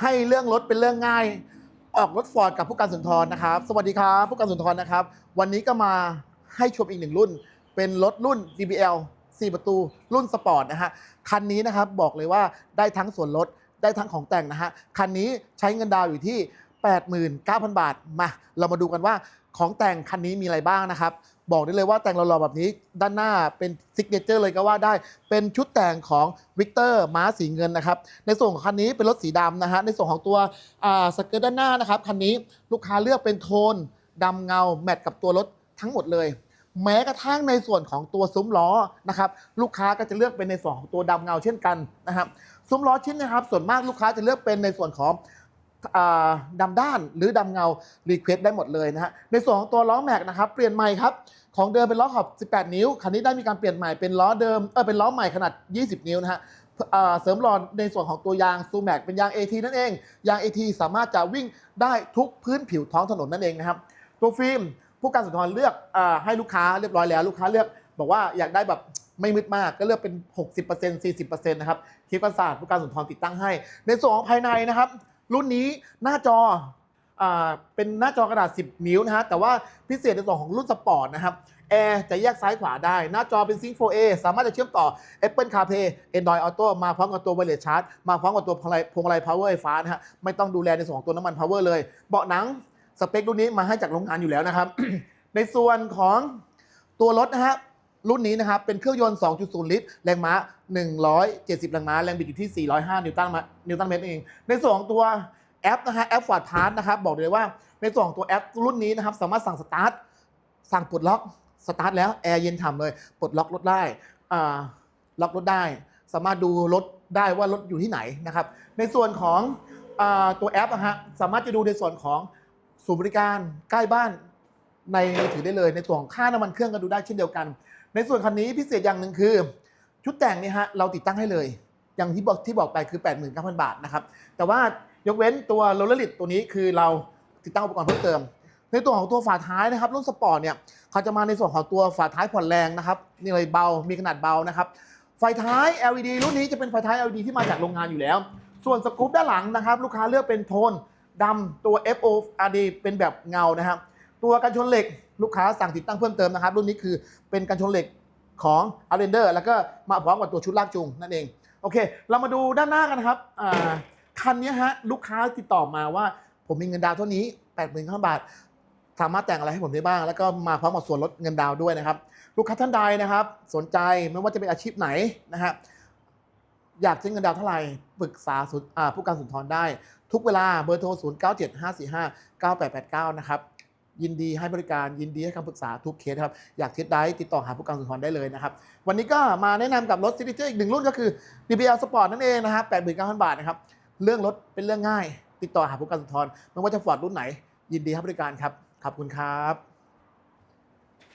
ให้เรื่องรถเป็นเรื่องง่าย ออกรถฟอร์ดกับผู้การสุนทรนะครับ สวัสดีครับผู้การสุนทรนะครับ วันนี้ก็มาให้ชมอีกหนึ่งรุ่น เป็นรถรุ่น DBL 4 ประตูรุ่นสปอร์ตนะฮะ คันนี้นะครับบอกเลยว่าได้ทั้งส่วนลดได้ทั้งของแต่งนะฮะ คันนี้ใช้เงินดาวอยู่ที่ 89,000 บาท มา เรามาดูกันว่าของแต่งคันนี้มีอะไรบ้างนะครับ บอกได้เลยว่าแต่งหล่อๆแบบนี้ด้านหน้าเป็นซิกเนเจอร์เลยก็ว่าได้ เป็นชุดแต่งของวิกเตอร์ม้าสีเงินนะครับในส่วนของคันนี้เป็นรถสีดำนะฮะในส่วนของตัวสเกิร์ตด้านหน้านะครับคันนี้ลูกค้าเลือกเป็นโทนดำเงาแมทกับตัวรถทั้งหมดเลยแม้กระทั่งในส่วนของตัวซุ้มล้อนะครับลูกค้าก็จะเลือกเป็นในส่วนของตัวดำเงาเช่นกันนะครับซุ้มล้อชิ้นนะครับ ส่วนมากลูกค้าจะเลือกเป็นในส่วนของ ดำด้านหรือดำเงารีเควสได้หมดเลยนะฮะในส่วนของตัวล้อแม็กนะครับเปลี่ยนใหม่ครับของเดิมเป็นล้อขอบ 18 นิ้ว คันนี้ได้มีการเปลี่ยนใหม่เป็นล้อเดิม เออ เป็นล้อใหม่ขนาด 20 นิ้วนะฮะเสริมรอนในส่วนของตัวยางซูแม็กเป็นยาง AT นั่นเอง ยาง AT สามารถจะวิ่งได้ทุกพื้นผิวท้องถนนนั่นเองนะครับ ตัวฟิล์มผู้การสุนทรเลือกอให้ลูกค้าเรียบร้อยแล้ว ลูกค้าเลือกบอกว่าอยากได้แบบไม่มืดมากก็เลือกเป็น 60% 40%นะครับคลิปประสาทผู้การสุนทรติดตั้งให้ ในส่วนของภายในนะครับ รุ่นนี้หน้าจออ่าเป็นหน้าจอกระดาษ 10 นิ้วนะฮะ แต่ว่าพิเศษในส่วนของรุ่นสปอร์ตนะครับแอร์จะแยกซ้ายขวาได้ หน้าจอเป็น Sync 4A สามารถจะเชื่อมต่อ Apple CarPlay Android Auto มาพร้อมกับตัว Wireless Charge มาพร้อมกับตัวพวงมาลัยพวงมาลัย Power ไฟฟ้านะฮะ ไม่ต้องดูแลในส่วนของตัวน้ำมัน Power เลย เบาะหนังสเปครุ่นนี้มาให้จากโรงงานอยู่แล้วนะครับ ในส่วนของตัวรถนะฮะ รุ่นนี้นะครับเป็นเครื่องยนต์ 2.0 ลิตร แรงม้า 170 แรงม้า แรงบิดอยู่ที่ 405 นิวตันมานิวตันเมตรเอง ในส่วนของตัวแอปนะฮะแอปฟอร์ดพาร์ทนะครับบอกเลยว่าในส่วนของตัวแอปรุ่นนี้นะครับสามารถสั่งสตาร์ทสั่งปลดล็อกสตาร์ทแล้วแอร์เย็นฉ่ำเลยปลดล็อกรถได้อ่าล็อกรถได้ สามารถดูรถได้ว่ารถอยู่ที่ไหนนะครับในส่วนของอตัวแอปนะฮะสามารถจะดูในส่วนของศูนย์บริการใกล้บ้าน ในมือถือได้เลย ในส่วนของค่าน้ำมันเครื่องก็ดูได้เช่นเดียวกัน ในส่วนคันนี้พิเศษอย่างหนึ่งคือ ชุดแต่งเนี่ยฮะเราติดตั้งให้เลย อย่างที่บอกที่บอกไปคือ 89,000 บาทนะครับแต่ว่ายกเว้นตัวโรลลิลิตตัวนี้คือเราติดตั้งอุปกรณ์เพิ่มเติม ในตัวของตัวฝาท้ายนะครับรุ่นสปอร์ตเนี่ยเขาจะมาในส่วนของตัวฝาท้ายผ่อนแรงนะครับนี่เลยเบามีขนาดเบานะครับไฟท้าย LED รุ่นนี้จะเป็นไฟท้าย LED ที่มาจากโรงงานอยู่แล้ว ส่วนสกู๊ปด้านหลังนะครับ ลูกค้าเลือกเป็นโทนดำตัว FORD เป็นแบบเงานะครับ ตัวกันชนเหล็กลูกค้าสั่งติดตั้งเพิ่มเติมนะครับ รุ่นนี้คือเป็นกันชนเหล็กของ a r e n d e r แล้วก็มาพร้อมกับตัวชุดลากจูงนั่นเอง โอเค เรามาดูด้านหน้ากันครับคันนี้ฮะลูกค้าติดต่อมาว่า ผมมีเงินดาวเท่านี้85,000บาท สามารถแต่งอะไรให้ผมได้บ้าง แล้วก็มาพร้อมกับส่วนลดเงินดาวด้วยนะครับ ลูกค้าท่านใดนะครับ สนใจไม่ว่าจะเป็นอาชีพไหนนะฮะอยากใช้เงินดาวเท่าไหร่ปรึกษาศูนย์อ่าผู้การสุนทรได้ ทุกเวลาเบอร์โทร 0 9 7 5 4 5 9 8 8 9 นะครับ ยินดีให้บริการยินดีให้คำปรึกษาทุกเคสครับ อยากเทสได้ติดต่อหาผู้การสุนทรได้เลยนะครับ วันนี้ก็มาแนะนำกับรถซิตี้เจอร์อีกหนึ่งรุ่นก็คือ DBL Sport นั่นเองนะครับแปดหมื่นเก้าพันบาทนะครับเรื่องรถเป็นเรื่องง่าย ติดต่อหาผู้การสุนทรไม่ว่าจะฟอร์ดรุ่นไหน ยินดีให้บริการครับขอบคุณครับ